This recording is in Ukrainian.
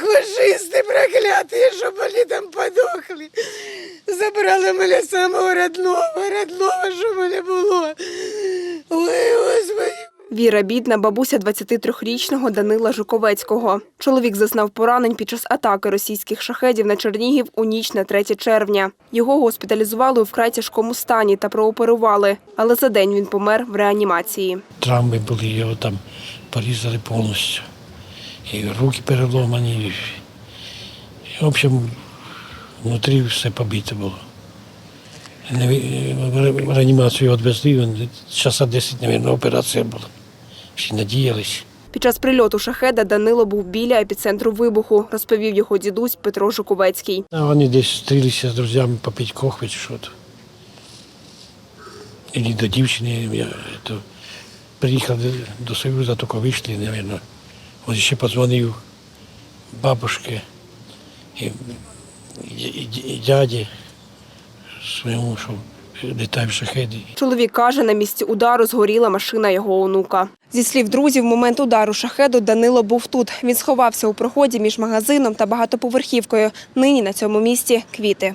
Фашисти прокляті, щоб вони там подохли. Забрали мене самого родного, родного, що мене було. Ой, Господи. Віра бідна, бабуся 23-річного Данила Жуковецького. Чоловік зазнав поранень під час атаки російських шахедів на Чернігів у ніч на 3 червня. Його госпіталізували у вкрай тяжкому стані та прооперували, але за день він помер в реанімації. Травми були, його там порізали повністю. І руки переломані. В общем, внутрі все побите було. В реанімацію відвезли, часа 10, мабуть, операція була. Всі надіялись. Під час прильоту шахеда Данило був біля епіцентру вибуху, розповів його дідусь Петро Жуковецький. А вони десь зустрілися з друзями попити кохви чи що то. І до дівчини, я, то, приїхали до Союзу, тільки вийшли, мабуть. Ось ще подзвонив бабушці і, і, і, дяді своєму, що літають шахеди. Чоловік каже, на місці удару згоріла машина його онука. Зі слів друзів, в момент удару шахеду Данило був тут. Він сховався у проході між магазином та багатоповерхівкою. Нині на цьому місці квіти.